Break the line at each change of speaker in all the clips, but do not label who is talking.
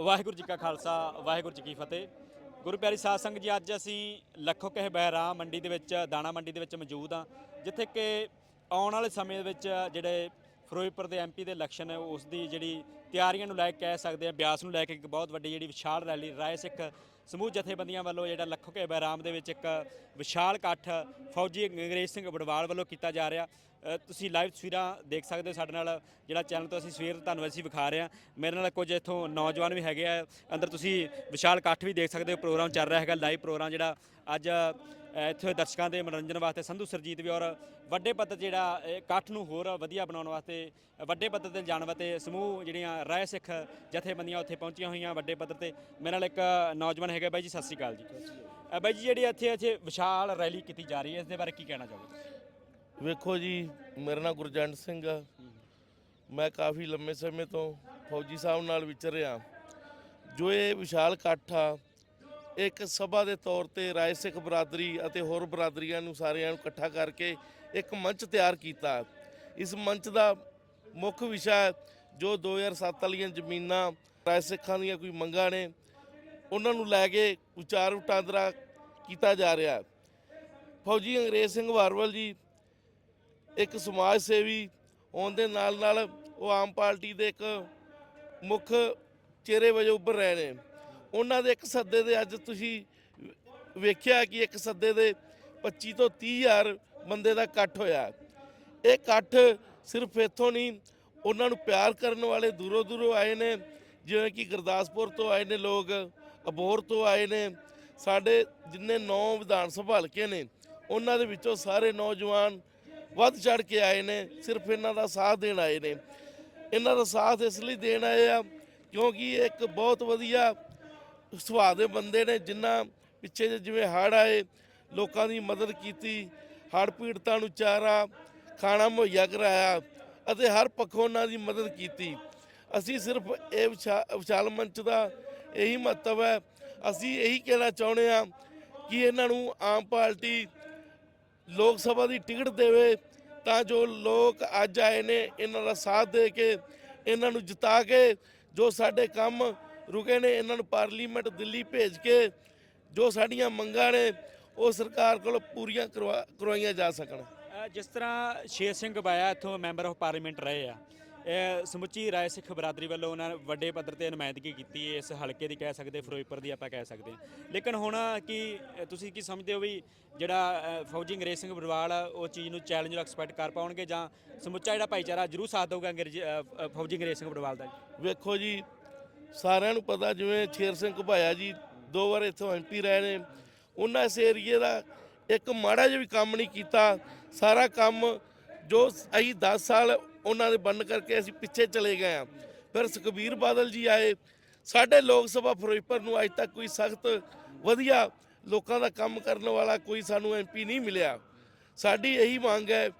ਵਾਹਿਗੁਰੂ ਜੀ ਕਾ ਖਾਲਸਾ, ਵਾਹਿਗੁਰੂ ਜੀ ਕੀ ਫਤਿਹ। ਗੁਰੂ ਪਿਆਰੀ ਸਾਧ ਸੰਗਤ ਜੀ, ਅੱਜ ਅਸੀਂ ਲੱਖੋ ਕਹਿ ਬਹਿਰਾ ਮੰਡੀ ਦੇ ਵਿੱਚ, ਦਾਣਾ ਮੰਡੀ ਦੇ ਵਿੱਚ ਮੌਜੂਦ ਆ ਜਿੱਥੇ ਕਿ ਆਉਣ ਵਾਲੇ ਸਮੇਂ ਦੇ ਵਿੱਚ ਜਿਹੜੇ ਫਿਰੋਜ਼ਪੁਰ ਦੇ ਐਮਪੀ ਦੇ ਇਲੈਕਸ਼ਨ ਹੈ, ਉਸ ਦੀ ਜਿਹੜੀ ਤਿਆਰੀਆਂ ਨੂੰ ਲੈ ਕੇ ਕਹਿ ਸਕਦੇ ਆ ਬਿਆਸ ਨੂੰ ਲੈ ਕੇ ਇੱਕ ਬਹੁਤ ਵੱਡੀ ਜਿਹੜੀ ਵਿਸ਼ਾਲ ਰੈਲੀ, ਰਾਏ ਸਿੱਖ ਸਮੂਹ ਜਥੇਬੰਦੀਆਂ ਵੱਲੋਂ ਜਿਹੜਾ ਲੱਖੋ ਕੇ ਬਹਿਰਾਮ ਦੇ ਵਿੱਚ ਇੱਕ ਵਿਸ਼ਾਲ ਇਕੱਠ ਫੌਜੀ ਅੰਗਰੇਜ਼ ਸਿੰਘ ਬੜਵਾਲ ਵੱਲੋਂ ਕੀਤਾ ਜਾ ਰਿਹਾ। ਤੁਸੀਂ ਲਾਈਵ ਤਸਵੀਰਾਂ ਦੇਖ ਸਕਦੇ ਹੋ ਸਾਡੇ ਨਾਲ। ਜਿਹੜਾ ਚੈਨਲ ਤੋਂ ਅਸੀਂ ਸਵੇਰ ਤੁਹਾਨੂੰ ਅਸੀਂ ਵਿਖਾ ਰਹੇ ਹਾਂ। ਮੇਰੇ ਨਾਲ ਕੁਝ ਇੱਥੋਂ ਨੌਜਵਾਨ ਵੀ ਹੈਗੇ ਆ। ਅੰਦਰ ਤੁਸੀਂ ਵਿਸ਼ਾਲ ਇਕੱਠ ਵੀ ਦੇਖ ਸਕਦੇ ਹੋ। ਪ੍ਰੋਗਰਾਮ ਚੱਲ ਰਿਹਾ ਹੈਗਾ। ਲਾਈਵ ਪ੍ਰੋਗਰਾਮ ਜਿਹੜਾ ਅੱਜ ਇੱਥੇ ਦਰਸ਼ਕਾਂ ਦੇ ਮਨੋਰੰਜਨ ਵਾਸਤੇ ਸੰਧੂ, ਸਰਜੀਤ ਵੀ ਔਰ ਵੱਡੇ ਪੱਧਰ ਜਿਹੜਾ ਇਹ ਇਕੱਠ ਨੂੰ ਹੋਰ ਵਧੀਆ ਬਣਾਉਣ ਵਾਸਤੇ ਵੱਡੇ ਪੱਧਰ ਤੇ ਜਾਣ ਵਾਸਤੇ ਸਮੂਹ ਜਿਹੜੀਆਂ ਰਾਏ ਸਿੱਖ ਜਥੇਬੰਦੀਆਂ ਉੱਥੇ ਪਹੁੰਚੀਆਂ ਹੋਈਆਂ ਵੱਡੇ ਪੱਧਰ ਤੇ। ਮੇਰੇ ਨਾਲ ਇੱਕ ਨੌਜਵਾਨ ਹੈਗਾ ਬਾਈ ਜੀ, ਸਤਿ ਸ਼੍ਰੀ ਅਕਾਲ ਜੀ। ਬਾਈ ਜੀ, ਜਿਹੜੀ ਇੱਥੇ ਇੱਥੇ ਵਿਸ਼ਾਲ ਰੈਲੀ ਕੀਤੀ ਜਾ ਰਹੀ ਹੈ, ਇਸ ਦੇ ਬਾਰੇ ਕੀ ਕਹਿਣਾ ਚਾਹੋਗੇ
ਵੇਖੋ ਜੀ, ਮੇਰਾ ਨਾਮ ਗੁਰਜੰਟ ਸਿੰਘ ਆ। ਮੈਂ ਕਾਫੀ ਲੰਮੇ ਸਮੇਂ ਤੋਂ ਫੌਜੀ ਸਾਹਿਬ ਨਾਲ ਵਿਚਰ ਰਿਹਾ ਜੋ ਇਹ ਵਿਸ਼ਾਲ ਇਕੱਠ ਆ ਇੱਕ ਸਭਾ ਦੇ ਤੌਰ ਤੇ ਰਾਏ ਸਿੱਖ ਬਰਾਦਰੀ ਅਤੇ ਹੋਰ ਬਰਾਦਰੀਆਂ ਨੂੰ ਸਾਰਿਆਂ ਨੂੰ ਇਕੱਠਾ ਕਰਕੇ ਇੱਕ ਮੰਚ ਤਿਆਰ ਕੀਤਾ। ਇਸ ਮੰਚ ਦਾ ਮੁੱਖ ਵਿਸ਼ਾ ਜੋ 2007 ਵਾਲੀਆਂ ਜ਼ਮੀਨਾਂ ਰਾਏ ਸਿੱਖਾਂ ਦੀਆਂ ਕੋਈ ਮੰਗਾਂ ਨੇ, ਉਹਨਾਂ ਨੂੰ ਲੈ ਕੇ ਉਚਾਰ ਵਟਾਂਦਰਾ ਕੀਤਾ ਜਾ ਰਿਹਾ ਫੌਜੀ ਅੰਗਰੇਜ਼ ਸਿੰਘ ਵਾਰਵਲ ਜੀ ਇੱਕ ਸਮਾਜ ਸੇਵੀ ਹੋਣ ਦੇ ਨਾਲ ਨਾਲ ਉਹ ਆਮ ਪਾਰਟੀ ਦੇ ਇੱਕ ਮੁੱਖ ਚਿਹਰੇ ਵਜੋਂ ਉੱਭਰ ਰਹੇ ਨੇ। ਉਹਨਾਂ ਦੇ ਇੱਕ ਸੱਦੇ ਦੇ ਅੱਜ ਤੁਸੀਂ ਵੇਖਿਆ ਕਿ ਇੱਕ ਸੱਦੇ ਦੇ 25 ਤੋਂ 30 ਹਜ਼ਾਰ ਬੰਦੇ ਦਾ ਇਕੱਠ ਹੋਇਆ। ਇਹ ਇਕੱਠ ਸਿਰਫ ਇੱਥੋਂ ਨਹੀਂ, ਉਹਨਾਂ ਨੂੰ ਪਿਆਰ ਕਰਨ ਵਾਲੇ ਦੂਰੋਂ ਦੂਰੋਂ ਆਏ ਨੇ, ਜਿਵੇਂ ਕਿ ਗੁਰਦਾਸਪੁਰ ਤੋਂ ਆਏ ਨੇ ਲੋਕ ਅਬੋਰ ਤੋਂ ਆਏ ਨੇ। ਸਾਡੇ ਜਿੰਨੇ ਨੌ ਵਿਧਾਨ ਸਭਾ ਹਲਕੇ ਨੇ, ਉਹਨਾਂ ਦੇ ਵਿੱਚੋਂ ਸਾਰੇ ਨੌਜਵਾਨ ਵੱਧ ਚੜ ਕੇ ਆਏ ਨੇ, ਸਿਰਫ ਇਹਨਾਂ ਦਾ ਸਾਥ ਦੇਣ ਆਏ ਨੇ। ਇਹਨਾਂ ਦਾ ਸਾਥ ਇਸ ਲਈ ਦੇਣ ਆਏ ਆ ਕਿਉਂਕਿ ਇੱਕ ਬਹੁਤ ਵਧੀਆ ਸੁਭਾਅ ਦੇ ਬੰਦੇ ਨੇ ਜਿਨ੍ਹਾਂ ਪਿੱਛੇ ਜਿਹੇ ਜਿਵੇਂ ਹੜ੍ਹ ਆਏ, ਲੋਕਾਂ ਦੀ ਮਦਦ ਕੀਤੀ, ਹੜ੍ਹ ਪੀੜਤਾਂ ਨੂੰ ਚਾਰਾ, ਖਾਣਾ ਮੁਹੱਈਆ ਕਰਾਇਆ ਅਤੇ ਹਰ ਪੱਖੋਂ ਉਹਨਾਂ ਦੀ ਮਦਦ ਕੀਤੀ। ਅਸੀਂ ਸਿਰਫ ਇਹ ਵਿਸ਼ਾ- ਵਿਸ਼ਾਲ ਮੰਚ ਦਾ ਇਹੀ ਮਹੱਤਵ ਹੈ। ਅਸੀਂ ਇਹੀ ਕਹਿਣਾ ਚਾਹੁੰਦੇ ਹਾਂ ਕਿ ਇਹਨਾਂ ਨੂੰ ਆਮ ਪਾਰਟੀ ਲੋਕ ਸਭਾ ਦੀ ਟਿਕਟ ਦੇਵੇ ਤਾਂ ਜੋ ਲੋਕ ਅੱਜ ਆਏ ਨੇ, ਇਹਨਾਂ ਦਾ ਸਾਥ ਦੇ ਕੇ, ਇਹਨਾਂ ਨੂੰ ਜਿਤਾ ਕੇ ਜੋ ਸਾਡੇ ਕੰਮ ਰੁਕੇ ਨੇ ਇਹਨਾਂ ਨੂੰ ਪਾਰਲੀਮੈਂਟ ਦਿੱਲੀ ਭੇਜ ਕੇ ਜੋ ਸਾਡੀਆਂ ਮੰਗਾਂ ਨੇ ਉਹ ਸਰਕਾਰ ਕੋਲ ਪੂਰੀਆਂ ਕਰਵਾ- ਕਰਵਾਈਆਂ ਜਾ ਸਕਣ
ਜਿਸ ਤਰ੍ਹਾਂ ਸ਼ੇਰ ਸਿੰਘ ਬਾਇਆ ਇੱਥੋਂ ਮੈਂਬਰ ਆਫ ਪਾਰਲੀਮੈਂਟ ਰਹੇ ਆ ਇਹ ਸਮੁੱਚੀ ਰਾਏ ਸਿੱਖ ਬਰਾਦਰੀ ਵੱਲੋਂ ਉਹਨਾਂ ਨੇ ਵੱਡੇ ਪੱਧਰ ਤੇ ਨੁਮਾਇੰਦਗੀ ਕੀਤੀ ਇਸ ਹਲਕੇ ਦੀ ਕਹਿ ਸਕਦੇ ਫਿਰੋਜ਼ਪੁਰ ਦੀ ਆਪਾਂ ਕਹਿ ਸਕਦੇ ਹਾਂ ਲੇਕਿਨ ਹੁਣ ਕੀ ਤੁਸੀਂ ਕੀ ਸਮਝਦੇ ਹੋ ਵੀ ਜਿਹੜਾ ਫੌਜੀ ਅੰਗਰੇਜ਼ ਸਿੰਘ ਬਰਵਾਲ ਉਹ ਚੀਜ਼ ਨੂੰ ਚੈਲੰਜ ਨੂੰ ਐਕਸਪੈਕਟ ਕਰ ਪਾਉਣਗੇ ਜਾਂ ਸਮੁੱਚਾ ਜਿਹੜਾ ਭਾਈਚਾਰਾ ਜਰੂਰ ਸਾਥ ਦੇਊਗਾ ਅੰਗਰੇਜ਼ ਫੌਜੀ ਅੰਗਰੇਜ਼ ਸਿੰਘ ਬਰਵਾਲ ਦਾ?
ਵੇਖੋ ਜੀ ਸਾਰਿਆਂ ਨੂੰ ਪਤਾ ਜਿਵੇਂ ਸ਼ੇਰ ਸਿੰਘ ਘੁਬਾਇਆ ਜੀ ਦੋ ਵਾਰ ਇੱਥੋਂ ਐਮਪੀ ਰਹੇ ਨੇ। ਉਹਨਾਂ ਇਸ ਏਰੀਏ ਦਾ ਇੱਕ ਮਾੜਾ ਜਿਹਾ ਵੀ ਕੰਮ ਨਹੀਂ ਕੀਤਾ। ਸਾਰਾ ਕੰਮ ਜੋ ਅਸੀਂ 10 ਸਾਲ ਉਹਨਾਂ ਦੇ ਬੰਨ ਕਰਕੇ ਅਸੀਂ ਪਿੱਛੇ ਚਲੇ ਗਏ ਆ ਫਿਰ ਸੁਖਬੀਰ ਬਾਦਲ ਜੀ ਆਏ। ਸਾਡੇ ਲੋਕ ਸਭਾ ਫਿਰੋਜ਼ਪੁਰ ਨੂੰ ਅੱਜ ਤੱਕ ਕੋਈ ਸਖਤ ਵਧੀਆ ਲੋਕਾਂ ਦਾ ਕੰਮ ਕਰਨ ਵਾਲਾ ਕੋਈ ਸਾਨੂੰ ਐਮਪੀ ਨਹੀਂ ਮਿਲਿਆ। ਸਾਡੀ ਇਹੀ ਮੰਗ ਹੈ।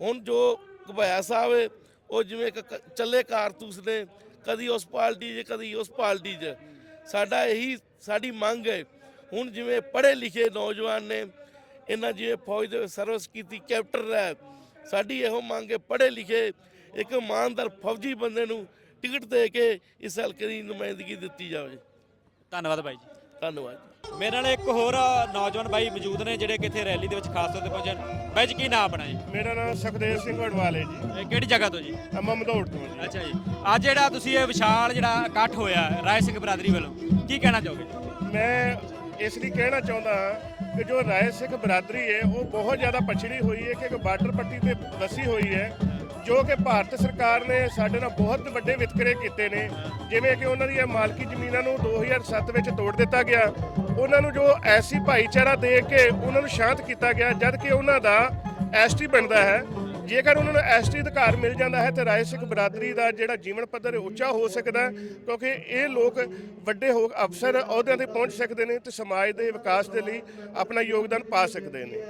ਹੁਣ ਜੋ ਘੁਬਾਇਆ ਸਾਹਿਬ ਹੈ, ਉਹ ਜਿਵੇਂ ਇੱਕ ਕ- ਚੱਲੇ ਕਾਰਤੂਸ ਨੇ ਕਦੀ ਉਸ ਪਾਰਟੀ 'ਚ ਕਦੀ ਉਸ ਪਾਰਟੀ 'ਚ। ਸਾਡਾ ਇਹੀ ਸਾਡੀ ਮੰਗ ਹੈ। ਹੁਣ ਜਿਵੇਂ ਪੜ੍ਹੇ ਲਿਖੇ ਨੌਜਵਾਨ ਨੇ ਇਹਨਾਂ ਜਿਵੇਂ ਫੌਜ ਦੇ ਸਰਵਿਸ ਕੀਤੀ ਕੈਪਟਨ ਹੈ ਸਾਡੀ ਇਹੋ ਮੰਗ ਹੈ ਪੜ੍ਹੇ ਲਿਖੇ ਇੱਕ ਇਮਾਨਦਾਰ ਫੌਜੀ ਬੰਦੇ ਨੂੰ ਟਿਕਟ ਦੇ ਕੇ ਇਸ ਹਲਕੇ ਦੀ ਨੁਮਾਇੰਦਗੀ ਦਿੱਤੀ ਜਾਵੇ।
ਧੰਨਵਾਦ ਬਾਈ ਜੀ।
ਧੰਨਵਾਦ।
ਮੇਰੇ ਨਾਲ ਇੱਕ ਹੋਰ ਨੌਜਵਾਨ ਬਾਈ ਮੌਜੂਦ ਨੇ ਜਿਹੜੇ ਕਿ ਇੱਥੇ ਰੈਲੀ ਦੇ ਵਿੱਚ ਖਾਸ ਤੌਰ ਤੇ ਪਹੁੰਚੇ ਨੇ ਬਾਈ ਜੀ ਕੀ ਨਾਮ ਆਪਣਾ ਜੀ?
ਮੇਰਾ ਨਾਮ ਸੁਖਦੇਵ ਸਿੰਘ ਵਡਵਾਲੇ ਜੀ।
ਇਹ ਕਿਹੜੀ ਜਗ੍ਹਾ ਤੋਂ ਜੀ?
ਮਮਦੋੜ ਤੋਂ ਜੀ।
ਅੱਛਾ ਜੀ। ਅੱਜ ਜਿਹੜਾ ਤੁਸੀਂ ਇਹ ਵਿਸ਼ਾਲ ਜਿਹੜਾ ਇਕੱਠ ਹੋਇਆ ਰਾਏ ਸਿੰਘ ਬਰਾਦਰੀ ਵੱਲੋਂ ਕੀ ਕਹਿਣਾ ਚਾਹੋਗੇ?
ਮੈਂ ਇਸ ਲਈ ਕਹਿਣਾ ਚਾਹੁੰਦਾ ਹਾਂ ਕਿ ਜੋ ਰਾਏ ਸਿੱਖ ਬਰਾਦਰੀ ਹੈ ਉਹ ਬਹੁਤ ਜ਼ਿਆਦਾ ਪਛੜੀ ਹੋਈ ਹੈ ਕਿ ਇੱਕ ਬਾਰਡਰ ਪੱਟੀ ਤੇ ਵਸੀ ਹੋਈ ਹੈ। ਜੋ ਕਿ ਭਾਰਤ ਸਰਕਾਰ ਨੇ ਸਾਡੇ ਨਾਲ ਬਹੁਤ ਵੱਡੇ ਵਿਤਕਰੇ ਕੀਤੇ ਨੇ। ਜਿਵੇਂ ਕਿ ਉਹਨਾਂ ਦੀਆਂ ਮਾਲਕੀ ਜ਼ਮੀਨਾਂ ਨੂੰ 2007 ਵਿੱਚ ਤੋੜ ਦਿੱਤਾ ਗਿਆ। ਉਹਨਾਂ ਨੂੰ ਜੋ ਐਸੀ ਭਾਈਚਾਰਾ ਦੇ ਕੇ ਉਹਨਾਂ ਨੂੰ ਸ਼ਾਂਤ ਕੀਤਾ ਗਿਆ, ਜਦ ਕਿ ਉਹਨਾਂ ਦਾ ਐਸਟੀ ਬਣਦਾ ਹੈ। ਜੇਕਰ ਉਹਨਾਂ ਨੂੰ ਐਸਟੀ ਅਧਿਕਾਰ ਮਿਲ ਜਾਂਦਾ ਹੈ, ਤਾਂ ਰਾਏ ਸਿੱਖ ਬਰਾਦਰੀ ਦਾ ਜਿਹੜਾ ਜੀਵਨ ਪੱਧਰ ਉੱਚਾ ਹੋ ਸਕਦਾ ਕਿਉਂਕਿ ਇਹ ਲੋਕ ਵੱਡੇ ਹੋ ਅਫਸਰ ਅਹੁਦਿਆਂ ਤੇ ਪਹੁੰਚ ਸਕਦੇ ਨੇ ਤੇ ਸਮਾਜ ਦੇ ਵਿਕਾਸ ਦੇ ਲਈ ਆਪਣਾ ਯੋਗਦਾਨ ਪਾ ਸਕਦੇ ਨੇ।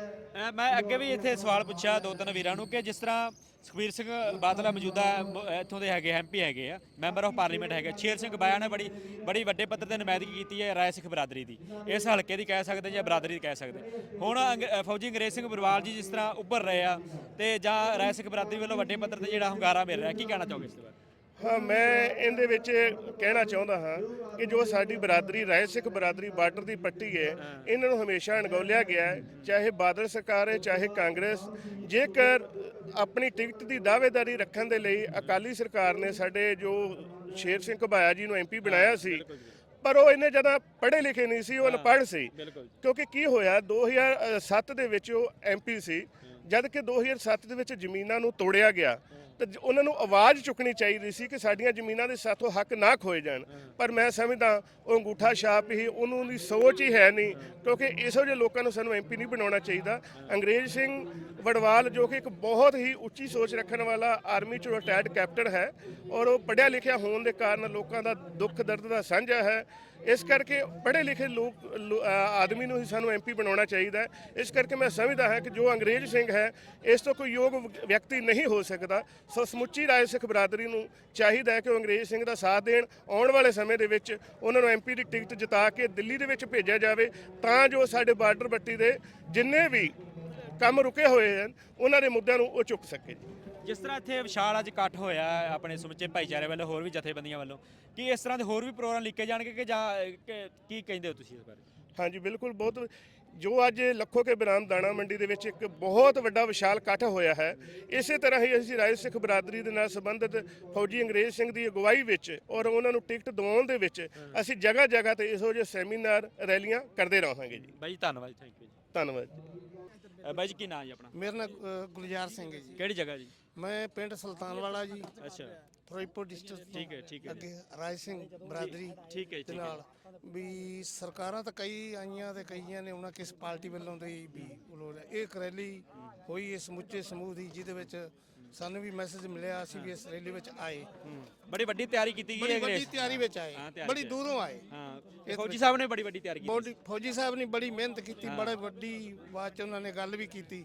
ਮੈਂ ਅੱਗੇ ਵੀ ਇੱਥੇ ਸਵਾਲ ਪੁੱਛਿਆ ਦੋ ਤਿੰਨ ਵੀਰਾਂ ਨੂੰ ਕਿ ਜਿਸ ਤਰ੍ਹਾਂ ਸੁਖਬੀਰ ਸਿੰਘ ਬਾਦਲ ਆ ਮੌਜੂਦਾ ਮ- ਇੱਥੋਂ ਦੇ ਹੈਗੇ ਐਮਪੀ ਹੈਗੇ ਆ, ਮੈਂਬਰ ਆਫ ਪਾਰਲੀਮੈਂਟ ਹੈਗੇ ਸ਼ੇਰ ਸਿੰਘ ਬਾਇਆ ਨੇ ਬੜੀ ਬੜੀ ਵੱਡੇ ਪੱਧਰ ਤੇ ਨੁਮਾਇੰਦਗੀ ਕੀਤੀ ਹੈ ਰਾਏ ਸਿੱਖ ਬਰਾਦਰੀ ਦੀ। ਇਸ ਹਲਕੇ ਦੀ ਕਹਿ ਸਕਦੇ ਜਾਂ ਬਰਾਦਰੀ ਦੀ ਕਹਿ ਸਕਦੇ। ਹੁਣ ਅੰਗ- ਫੌਜੀ ਅੰਗਰੇਜ਼ ਸਿੰਘ ਬਰਵਾਲ ਜੀ ਜਿਸ ਤਰ੍ਹਾਂ ਉੱਭਰ ਰਹੇ ਆ ਤੇ ਜਾਂ ਰਾਏ ਸਿੱਖ ਬਰਾਦਰੀ ਵੱਲੋਂ ਵੱਡੇ ਪੱਧਰ ਤੇ ਜਿਹੜਾ ਹੁੰਗਾਰਾ ਮਿਲ ਰਿਹਾ, ਕੀ ਕਹਿਣਾ ਚਾਹੋਗੇ ਇਸ ਬਾਰੇ?
ਹਾਂ ਮੈਂ ਇਹਦੇ ਵਿੱਚ ਕਹਿਣਾ ਚਾਹੁੰਦਾ ਹਾਂ ਕਿ ਜੋ ਸਾਡੀ ਬਰਾਦਰੀ ਰਾਏ ਸਿੱਖ ਬਰਾਦਰੀ ਬਾਰਡਰ ਦੀ ਪੱਟੀ ਹੈ ਇਹਨਾਂ ਨੂੰ ਹਮੇਸ਼ਾ ਅਣਗੌਲਿਆ ਗਿਆ ਹੈ ਚਾਹੇ ਬਾਦਲ ਸਰਕਾਰ ਹੈ ਚਾਹੇ ਕਾਂਗਰਸ। ਜੇਕਰ ਆਪਣੀ ਟਿਕਟ ਦੀ ਦਾਅਵੇਦਾਰੀ ਰੱਖਣ ਦੇ ਲਈ ਅਕਾਲੀ ਸਰਕਾਰ ਨੇ ਸਾਡੇ ਜੋ ਸ਼ੇਰ ਸਿੰਘ ਘਬਾਇਆ ਜੀ ਨੂੰ ਐਮਪੀ ਬਣਾਇਆ ਸੀ ਪਰ ਉਹ ਇੰਨੇ ਜ਼ਿਆਦਾ ਪੜ੍ਹੇ ਲਿਖੇ ਨਹੀਂ ਸੀ ਉਹ ਅਨਪੜ੍ਹ ਸੀ। ਕਿਉਂਕਿ ਕੀ ਹੋਇਆ 2007 ਦੇ ਵਿੱਚ ਉਹ ਐਮਪੀ ਸੀ ਜਦ ਕਿ 2007 ਦੇ ਵਿੱਚ ਜ਼ਮੀਨਾਂ ਨੂੰ ਤੋੜਿਆ ਗਿਆ। ਤੇ ਜ- ਉਹਨਾਂ ਨੂੰ ਆਵਾਜ਼ ਚੁੱਕਣੀ ਚਾਹੀਦੀ ਸੀ ਕਿ ਸਾਡੀਆਂ ਜ਼ਮੀਨਾਂ ਦੇ ਸਾਥੋਂ ਹੱਕ ਨਾ ਖੋਏ ਜਾਣ। ਪਰ ਮੈਂ ਸਮਝਦਾ ਉਹ ਅੰਗੂਠਾ ਛਾਪ ਹੀ ਉਹਨੂੰ ਦੀ ਸੋਚ ਹੀ ਹੈ ਨਹੀਂ, ਕਿਉਂਕਿ ਇਹੋ ਜਿਹੇ ਲੋਕਾਂ ਨੂੰ ਸਾਨੂੰ ਐਮਪੀ ਨਹੀਂ ਬਣਾਉਣਾ ਚਾਹੀਦਾ। ਅੰਗਰੇਜ਼ ਸਿੰਘ ਵੜਵਾਲ ਜੋ ਕਿ ਇੱਕ ਬਹੁਤ ਹੀ ਉੱਚੀ ਸੋਚ ਰੱਖਣ ਵਾਲਾ ਆਰਮੀ 'ਚੋਂ ਰਿਟਾਇਰਡ ਕੈਪਟਨ ਹੈ ਔਰ ਉਹ ਪੜ੍ਹਿਆ ਲਿਖਿਆ ਹੋਣ ਦੇ ਕਾਰਨ ਲੋਕਾਂ ਦਾ ਦੁੱਖ ਦਰਦ ਦਾ ਸਾਂਝਾ ਹੈ। ਇਸ ਕਰਕੇ ਪੜ੍ਹੇ ਲਿਖੇ ਲੋਕ ਆਦਮੀ ਨੂੰ ਹੀ ਸਾਨੂੰ ਐਮਪੀ ਬਣਾਉਣਾ ਚਾਹੀਦਾ ਹੈ। ਇਸ ਕਰਕੇ ਮੈਂ ਸਮਝਦਾ ਹਾਂ ਕਿ ਜੋ ਅੰਗਰੇਜ਼ ਸਿੰਘ ਹੈ, ਇਸ ਤੋਂ ਕੋਈ ਯੋਗ ਵਿਅਕਤੀ ਨਹੀਂ ਹੋ ਸਕਦਾ। ਸੋ ਸਮੁੱਚੀ ਰਾਏ ਸਿੱਖ ਬਰਾਦਰੀ ਨੂੰ ਚਾਹੀਦਾ ਹੈ ਕਿ ਉਹ ਅੰਗਰੇਜ਼ ਸਿੰਘ ਦਾ ਸਾਥ ਦੇਣ। ਆਉਣ ਵਾਲੇ ਸਮੇਂ ਦੇ ਵਿੱਚ ਉਹਨਾਂ ਨੂੰ ਐਮਪੀ ਦੀ ਟਿਕਟ ਜਿਤਾ ਕੇ ਦਿੱਲੀ ਦੇ ਵਿੱਚ ਭੇਜਿਆ ਜਾਵੇ ਤਾਂ ਜੋ ਸਾਡੇ ਬਾਰਡਰ ਬੱਟੀ ਦੇ ਜਿੰਨੇ ਵੀ ਕੰਮ ਰੁਕੇ ਹੋਏ ਹਨ ਉਹਨਾਂ ਦੇ ਮੁੱਦਿਆਂ ਨੂੰ ਉਹ ਚੁੱਕ ਸਕੇ।
ਜਿਸ ਤਰ੍ਹਾਂ ਇੱਥੇ ਵਿਸ਼ਾਲ ਅੱਜ ਇਕੱਠ ਹੋਇਆ ਆਪਣੇ ਸਮੁੱਚੇ ਭਾਈਚਾਰੇ ਵੱਲੋਂ ਹੋਰ ਵੀ ਜਥੇਬੰਦੀਆਂ ਵੱਲੋਂ ਕੀ ਇਸ ਤਰ੍ਹਾਂ ਦੇ ਹੋਰ ਵੀ ਪ੍ਰੋਗਰਾਮ ਲਿਖੇ ਜਾਣਗੇ ਕਿ ਜਾਂ ਕੀ ਕਹਿੰਦੇ ਹੋ ਤੁਸੀਂ ਇਸ ਬਾਰੇ?
ਹਾਂਜੀ ਬਿਲਕੁਲ ਬਹੁਤ ਜੋ ਅੱਜ ਲੱਖੋ ਕੇ ਬਰਾਮ ਦਾਣਾ ਮੰਡੀ ਦੇ ਵਿੱਚ ਇੱਕ ਬਹੁਤ ਵੱਡਾ ਵਿਸ਼ਾਲ ਇਕੱਠ ਹੋਇਆ ਹੈ ਇਸੇ ਤਰ੍ਹਾਂ ਹੀ ਅਸੀਂ ਰਾਏ ਸਿੱਖ ਬਰਾਦਰੀ ਦੇ ਨਾਲ ਸੰਬੰਧਿਤ ਫੌਜੀ ਅੰਗਰੇਜ਼ ਸਿੰਘ ਦੀ ਅਗਵਾਈ ਵਿੱਚ ਔਰ ਉਹਨਾਂ ਨੂੰ ਟਿਕਟ ਦਿਵਾਉਣ ਦੇ ਵਿੱਚ ਅਸੀਂ ਜਗ੍ਹਾ ਜਗ੍ਹਾ ਤੇ ਇਹੋ ਜਿਹੇ ਸੈਮੀਨਾਰ ਰੈਲੀਆਂ ਕਰਦੇ ਰਹਾਂਗੇ ਜੀ।
ਬਾਈ ਧੰਨਵਾਦ ਥੈਂਕ ਯੂ ਜੀ।
ਧੰਨਵਾਦ ਜੀ।
ਬਾਈ ਜੀ ਕੀ ਨਾਮ ਜੀ ਆਪਣਾ?
ਮੇਰਾ ਨਾਮ ਗੁਲਜ਼ਾਰ ਸਿੰਘ ਹੈ ਜੀ।
ਕਿਹੜੀ ਜਗ੍ਹਾ ਜੀ?
ਮੈਂ ਪਿੰਡ ਸੁਲਤਾਨ ਵਾਲਾ ਜੀ।
ਅੱਛਾ।
ਫਿਰੋਜ਼ਪੁਰ ਡਿਸਟ੍ਰਿਕਟ
ਠੀਕ ਹੈ ਠੀਕ ਹੈ
ਅੱਗੇ ਰਾਜ ਸਿੰਘ ਬਰਾਦਰੀ
ਠੀਕ ਹੈ
ਦੇ
ਠੀਕ ਹੈ
ਨਾਲ ਵੀ ਸਰਕਾਰਾਂ ਤਾਂ ਕਈ ਆਈਆਂ ਤੇ ਕਈਆਂ ਨੇ ਉਹਨਾਂ ਕਿਸ ਪਾਰਟੀ ਵੱਲੋਂ ਦੇ ਵੀ ਬਲੋਲ ਇਹ ਇੱਕ ਰੈਲੀ ਹੋਈ ਇਸ ਸਮੁੱਚੇ ਸਮੂਹ ਦੀ ਜਿਹਦੇ ਵਿੱਚ ਸਾਨੂੰ ਵੀ ਮੈਸੇਜ ਮਿਲਿਆ ਅਸੀਂ ਵੀ ਇਸ ਰੈਲੀ ਵਿੱਚ ਆਏ।
ਬੜੀ ਵੱਡੀ ਤਿਆਰੀ ਕੀਤੀ ਗਈ
ਬੜੀ
ਹੈ
ਵੱਡੀ
ਅੰਗਰੇਜ਼।
ਤਿਆਰੀ ਵਿੱਚ ਆਏ।
ਤਿਆਰੀ
ਬੜੀ। ਦੂਰੋਂ ਆਏ।
ਹਾਂ ਫੌਜੀ ਸਾਹਿਬ ਨੇ ਬੜੀ ਵੱਡੀ ਤਿਆਰੀ ਕੀਤੀ
ਬੋਡੀ ਫੌਜੀ ਸਾਹਿਬ ਨੇ ਬੜੀ ਮਿਹਨਤ ਕੀਤੀ ਬੜਾ ਵੱਡੀ ਬਾਤ ਚ ਉਹਨਾਂ ਨੇ ਗੱਲ ਵੀ ਕੀਤੀ।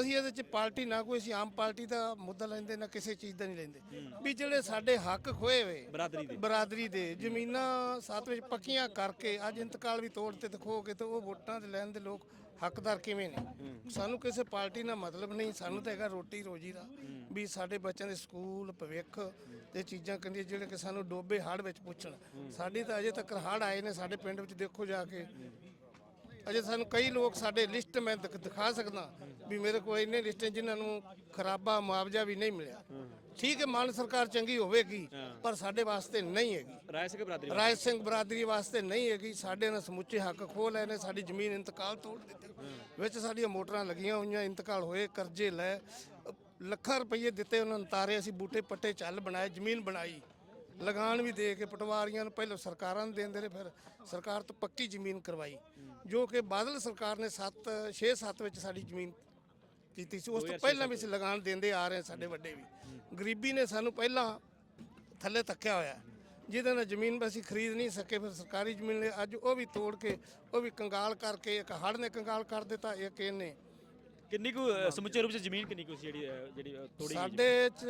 ਅਸੀਂ ਇਹਦੇ ਚ ਪਾਰਟੀ ਨਾ ਕੋਈ ਅਸੀਂ ਆਮ ਪਾਰਟੀ ਦਾ ਮੁੱਦਾ ਲੈਂਦੇ ਨਾ ਕਿਸੇ ਚੀਜ਼ ਦਾ ਨਹੀਂ ਲੈਂਦੇ। ਵੀ ਜਿਹੜੇ ਸਾਡੇ ਹੱਕ ਖੋਏ ਹੋਏ
ਬਰਾਦਰੀ ਦੇ।
ਬਰਾਦਰੀ ਦੇ ਜ਼ਮੀਨਾਂ ਸਾਥ ਵਿੱਚ ਪੱਕੀਆਂ ਕਰਕੇ ਅੱਜ ਇੰਤਕਾਲ ਵੀ ਤੋੜ ਤੇ ਦਿਖੋ ਕੇ ਤੇ ਉਹ ਵੋਟਾਂ ਦੇ ਲੈਣ ਦੇ ਲੋਕ ਹੱਕਦਾਰ ਕਿਵੇਂ ਨੇ? ਸਾਨੂੰ ਕਿਸੇ ਪਾਰਟੀ ਨਾਲ ਮਤਲਬ ਨਹੀਂ, ਸਾਨੂੰ ਤਾਂ ਹੈਗਾ ਰੋਟੀ ਰੋਜੀ ਦਾ। ਵੀ ਸਾਡੇ ਬੱਚਿਆਂ ਦੇ ਸਕੂਲ, ਭਵਿੱਖ ਤੇ ਚੀਜ਼ਾਂ ਕਹਿੰਦੀਆਂ ਜਿਹੜੇ ਕਿ ਸਾਨੂੰ ਡੋਬੇ ਹੜ੍ਹ ਵਿੱਚ ਪੁੱਛਣ। ਸਾਡੀ ਤਾਂ ਅਜੇ ਤੱਕ ਹੜ੍ਹ ਆਏ ਨੇ ਸਾਡੇ ਪਿੰਡ ਵਿੱਚ, ਦੇਖੋ ਜਾ ਕੇ। ਅਜੇ ਸਾਨੂੰ ਕਈ ਲੋਕ ਸਾਡੇ ਲਿਸਟ ਮੈਂ ਦਿਖਾ ਸਕਦਾ ਵੀ ਮੇਰੇ ਕੋਲ ਇੰਨੇ ਲਿਸਟ ਜਿਨ੍ਹਾਂ ਨੂੰ ਖਰਾਬਾ, ਮੁਆਵਜ਼ਾ ਵੀ ਨਹੀਂ ਮਿਲਿਆ। ਠੀਕ ਹੈ ਮਾਨ ਸਰਕਾਰ ਚੰਗੀ ਹੋਵੇਗੀ ਪਰ ਸਾਡੇ ਵਾਸਤੇ ਨਹੀਂ ਹੈਗੀ।
ਰਾਏ ਸਿੰਘ ਬਰਾਦਰੀ
ਰਾਜ ਸਿੰਘ ਬਰਾਦਰੀ ਵਾਸਤੇ ਨਹੀਂ ਹੈਗੀ। ਸਾਡੇ ਨਾਲ ਸਮੁੱਚੇ ਹੱਕ ਖੋਹ ਲਏ ਨੇ ਸਾਡੀ ਜ਼ਮੀਨ ਇੰਤਕਾਲ ਤੋੜ ਦਿੱਤੀ। ਵਿੱਚ ਸਾਡੀਆਂ ਮੋਟਰਾਂ ਲੱਗੀਆਂ ਹੋਈਆਂ ਇੰਤਕਾਲ ਹੋਏ ਕਰਜ਼ੇ ਲੈ ਅ, ਲੱਖਾਂ ਰੁਪਏ ਦਿੱਤੇ ਉਹਨਾਂ ਨੂੰ ਤਾਰੇ ਅਸੀਂ ਬੂਟੇ ਪੱਟੇ ਚੱਲ ਬਣਾਏ ਜ਼ਮੀਨ ਬਣਾਈ। ਲਗਾਨ ਵੀ ਦੇ ਕੇ ਪਟਵਾਰੀਆਂ ਨੂੰ ਪਹਿਲਾਂ ਸਰਕਾਰਾਂ ਨੂੰ ਦਿੰਦੇ ਰਹੇ ਫਿਰ ਸਰਕਾਰ ਤੋਂ ਪੱਕੀ ਜ਼ਮੀਨ ਕਰਵਾਈ। ਜੋ ਕਿ ਬਾਦਲ ਸਰਕਾਰ ਨੇ 7 6 7 ਵਿੱਚ ਸਾਡੀ ਜ਼ਮੀਨ ਕੀਤੀ ਸੀ। ਉਸ ਤੋਂ ਪਹਿਲਾਂ ਵੀ ਅਸੀਂ ਲਗਾਨ ਦਿੰਦੇ ਆ ਰਹੇ ਹਾਂ ਸਾਡੇ ਵੱਡੇ ਵੀ। ਗਰੀਬੀ ਨੇ ਸਾਨੂੰ ਪਹਿਲਾਂ ਥੱਲੇ ਤੱਕਿਆ ਹੋਇਆ। ਜਿਹਦੇ ਨਾਲ ਜ਼ਮੀਨ ਅਸੀਂ ਖਰੀਦ ਨਹੀਂ ਸਕੇ ਫਿਰ ਸਰਕਾਰੀ ਜ਼ਮੀਨ ਲਈ ਅੱਜ ਉਹ ਵੀ ਤੋੜ ਕੇ ਉਹ ਵੀ ਕੰਗਾਲ ਕਰਕੇ ਇੱਕ ਹੜ੍ਹ ਨੇ ਕੰਗਾਲ ਕਰ ਦਿੱਤਾ ਇੱਕ ਇਹਨੇ।
ਕਿੰਨੀ ਕੁ ਸਮੁੱਚੇ ਰੂਪ ਚ ਜ਼ਮੀਨ ਕਿੰਨੀ ਕੁ ਸੀ ਜਿਹੜੀ ਜਿਹੜੀ ਤੋੜੀ ਗਈ
ਸਾਡੇ ਚ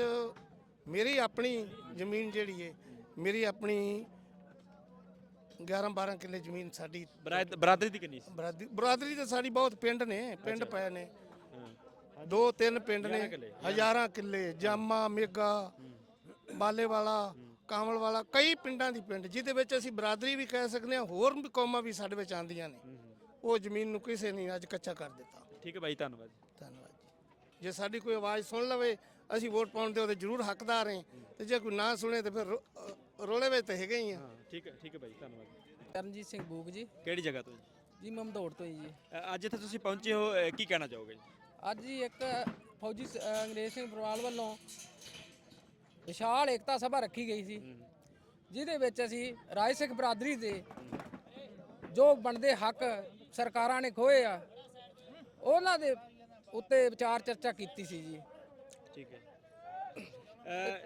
ਮੇਰੀ ਆਪਣੀ ਜ਼ਮੀਨ ਜਿਹੜੀ ਹੈ ਮੇਰੀ ਆਪਣੀ 11 12 ਕਿੱਲੇ ਜ਼ਮੀਨ ਸਾਡੀ
ਬਰਾਦ- ਬਰਾਦਰੀ ਦੀ ਕਿੰਨੀ ਸੀ?
ਬਰਾਦਰੀ ਬਰਾਦਰੀ ਤੇ ਸਾਡੀ ਬਹੁਤ ਪਿੰਡ ਨੇ ਪਿੰਡ ਪਏ ਨੇ। ਦੋ ਤਿੰਨ ਪਿੰਡ ਨੇ। ਹਜ਼ਾਰਾਂ ਕਿੱਲੇ ਜਾਮਾ ਮੇਗਾ ਬਾਲੇ ਵਾਲਾ ਕਾਮਲ ਵਾਲਾ ਕਈ ਪਿੰਡਾਂ ਦੀ ਪਿੰਡ ਜਿਹਦੇ ਵਿੱਚ ਅਸੀਂ ਬਰਾਦਰੀ ਵੀ ਕਹਿ ਸਕਦੇ ਹਾਂ ਹੋਰ ਵੀ ਕੌਮਾਂ ਵੀ ਸਾਡੇ ਵਿੱਚ ਆਉਂਦੀਆਂ ਨੇ। ਉਹ ਜ਼ਮੀਨ ਨੂੰ ਕਿਸੇ ਨੇ ਅੱਜ ਕੱਚਾ ਕਰ ਦਿੱਤਾ।
ਠੀਕ ਹੈ ਬਾਈ ਧੰਨਵਾਦ
ਧੰਨਵਾਦ ਜੀ। ਜੇ ਸਾਡੀ ਕੋਈ ਆਵਾਜ਼ ਸੁਣ ਲਵੇ ਅਸੀਂ ਵੋਟ ਪਾਉਣ ਦੇ ਉਹਦੇ ਜ਼ਰੂਰ ਹੱਕਦਾਰ ਹਾਂ। ਤੇ ਜੇ ਕੋਈ ਨਾ ਸੁਣੇ ਤੇ ਫਿਰ ਰੋਲੇ ਵਿੱਚ ਤਾਂ ਹੈਗੇ ਹੀ ਆ।
ਹਾਂ ਠੀਕ ਹੈ ਠੀਕ ਹੈ ਬਾਈ ਧੰਨਵਾਦ
ਕਰਨਜੀਤ ਸਿੰਘ ਬੂਕ ਜੀ।
ਕਿਹੜੀ ਜਗ੍ਹਾ ਤੋਂ ਜੀ?
ਜੀ ਮਮਦੋੜ ਤੋਂ ਜੀ।
ਅੱਜ ਇੱਥੇ ਤੁਸੀਂ ਪਹੁੰਚੇ ਹੋ ਕੀ ਕਹਿਣਾ ਚਾਹੋਗੇ ਜੀ?
ਅੱਜ ਜੀ ਇੱਕ ਫੌਜੀ ਸ- ਅੰਗਰੇਜ਼ ਸਿੰਘ ਬਰਵਾਲ ਵੱਲੋਂ ਵਿਸ਼ਾਲ ਏਕਤਾ ਸਭਾ ਰੱਖੀ ਗਈ ਸੀ। ਜਿਹਦੇ ਵਿੱਚ ਅਸੀਂ ਰਾਜ ਸਿੱਖ ਬਰਾਦਰੀ ਦੇ ਜੋ ਬਣਦੇ ਹੱਕ ਸਰਕਾਰਾਂ ਨੇ ਖੋਏ ਆ ਉਹਨਾਂ ਦੇ ਉੱਤੇ ਵਿਚਾਰ ਚਰਚਾ ਕੀਤੀ ਸੀ ਜੀ।
ਠੀਕ ਹੈ।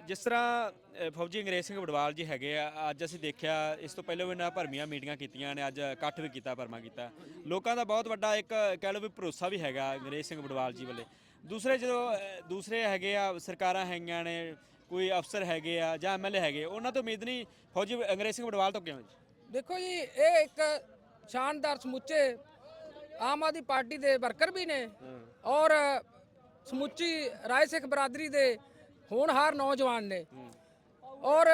ਜਿਸ ਤਰ੍ਹਾਂ ਫੌਜੀ ਅੰਗਰੇਜ਼ ਸਿੰਘ ਵਡਵਾਲ ਜੀ ਹੈਗੇ ਆ ਅੱਜ ਅਸੀਂ ਦੇਖਿਆ ਇਸ ਤੋਂ ਪਹਿਲਾਂ ਵੀ ਇਹਨਾਂ ਭਰਮੀਆਂ ਮੀਟਿੰਗਾਂ ਕੀਤੀਆਂ ਨੇ ਅੱਜ ਇਕੱਠ ਵੀ ਕੀਤਾ ਭਰਮਾ ਕੀਤਾ। ਲੋਕਾਂ ਦਾ ਬਹੁਤ ਵੱਡਾ ਇੱਕ ਕਹਿ ਲਓ ਵੀ ਭਰੋਸਾ ਵੀ ਹੈਗਾ ਅੰਗਰੇਜ਼ ਸਿੰਘ ਵਡਵਾਲ ਜੀ ਵੱਲੇ। ਦੂਸਰੇ ਜਦੋਂ ਦੂਸਰੇ ਹੈਗੇ ਆ ਸਰਕਾਰਾਂ ਹੈਗੀਆਂ ਨੇ ਕੋਈ ਅਫਸਰ ਹੈਗੇ ਆ ਜਾਂ ਐਮਐਲਏ ਹੈਗੇ ਉਹਨਾਂ ਤੋਂ ਉਮੀਦ ਨਹੀਂ ਫੌਜੀ ਅੰਗਰੇਜ਼ ਸਿੰਘ ਵਡਵਾਲ ਤੋਂ ਕਿਉਂ ਜੀ
ਦੇਖੋ ਜੀ ਇਹ ਇੱਕ ਸ਼ਾਨਦਾਰ ਸਮੁੱਚੇ ਆਮ ਆਦਮੀ ਪਾਰਟੀ ਦੇ ਵਰਕਰ ਵੀ ਨੇ ਔਰ ਸਮੁੱਚੀ ਰਾਏ ਸਿੱਖ ਬਰਾਦਰੀ ਦੇ ਹੋਣਹਾਰ ਨੌਜਵਾਨ ਨੇ। ਔਰ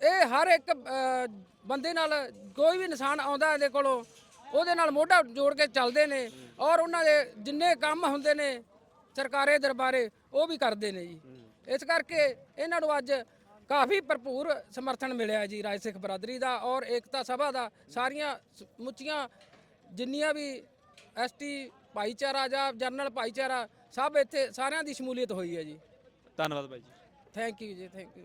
ਇਹ ਹਰ ਇੱਕ ਬੰਦੇ ਨਾਲ ਕੋਈ ਵੀ ਇਨਸਾਨ ਆਉਂਦਾ ਇਹਦੇ ਕੋਲੋਂ ਉਹਦੇ ਨਾਲ ਮੋਢਾ ਜੋੜ ਕੇ ਚੱਲਦੇ ਨੇ ਔਰ ਉਹਨਾਂ ਦੇ ਜਿੰਨੇ ਕੰਮ ਹੁੰਦੇ ਨੇ ਸਰਕਾਰੇ ਦਰਬਾਰੇ ਉਹ ਵੀ ਕਰਦੇ ਨੇ ਜੀ। ਇਸ ਕਰਕੇ ਇਹਨਾਂ ਨੂੰ ਅੱਜ ਕਾਫੀ ਭਰਪੂਰ ਸਮਰਥਨ ਮਿਲਿਆ ਜੀ ਰਾਜ ਸਿੱਖ ਬਰਾਦਰੀ ਦਾ ਔਰ ਏਕਤਾ ਸਭਾ ਦਾ। ਸਾਰੀਆਂ ਸਮੁੱਚੀਆਂ ਜਿੰਨੀਆਂ ਵੀ ਐਸਟੀ ਭਾਈਚਾਰਾ ਜਾਂ ਜਨਰਲ ਭਾਈਚਾਰਾ ਸਭ ਇੱਥੇ ਸਾਰਿਆਂ ਦੀ ਸ਼ਮੂਲੀਅਤ ਹੋਈ ਹੈ ਜੀ।
ਧੰਨਵਾਦ ਬਾਈ ਜੀ।
ਥੈਂਕ ਯੂ ਜੀ ਥੈਂਕ ਯੂ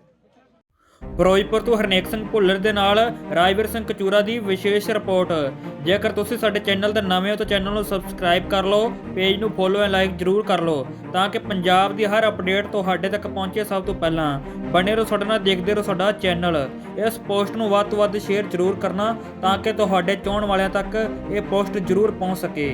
ਫਿਰੋਜ਼ਪੁਰ ਤੋਂ ਹਰਨੇਕ ਸਿੰਘ ਭੁੱਲਰ ਦੇ ਨਾਲ ਰਾਜਵੀਰ ਸਿੰਘ ਕਚੂਰਾ ਦੀ ਵਿਸ਼ੇਸ਼ ਰਿਪੋਰਟ। ਜੇਕਰ ਤੁਸੀਂ ਸਾਡੇ ਚੈਨਲ ਤੇ ਨਵੇਂ ਹੋ ਤਾਂ ਚੈਨਲ ਨੂੰ ਸਬਸਕ੍ਰਾਈਬ ਕਰ ਲਓ ਪੇਜ ਨੂੰ ਫੋਲੋ ਐਂਡ ਲਾਈਕ ਜਰੂਰ ਕਰ ਲਓ ਤਾਂ ਕਿ ਪੰਜਾਬ ਦੀ ਹਰ ਅਪਡੇਟ ਤੁਹਾਡੇ ਤੱਕ ਪਹੁੰਚੇ ਸਭ ਤੋਂ ਪਹਿਲਾਂ। ਬਣੇ ਰਹੋ ਸਾਡੇ ਨਾਲ ਦੇਖਦੇ ਰਹੋ ਸਾਡਾ ਚੈਨਲ। ਇਸ ਪੋਸਟ ਨੂੰ ਵੱਧ ਤੋਂ ਵੱਧ ਸ਼ੇਅਰ ਜਰੂਰ ਕਰਨਾ ਤਾਂ ਕਿ ਤੁਹਾਡੇ ਚਾਹਣ ਵਾਲਿਆਂ ਤੱਕ ਇਹ ਪੋਸਟ ਜਰੂਰ ਪਹੁੰਚ ਸਕੇ।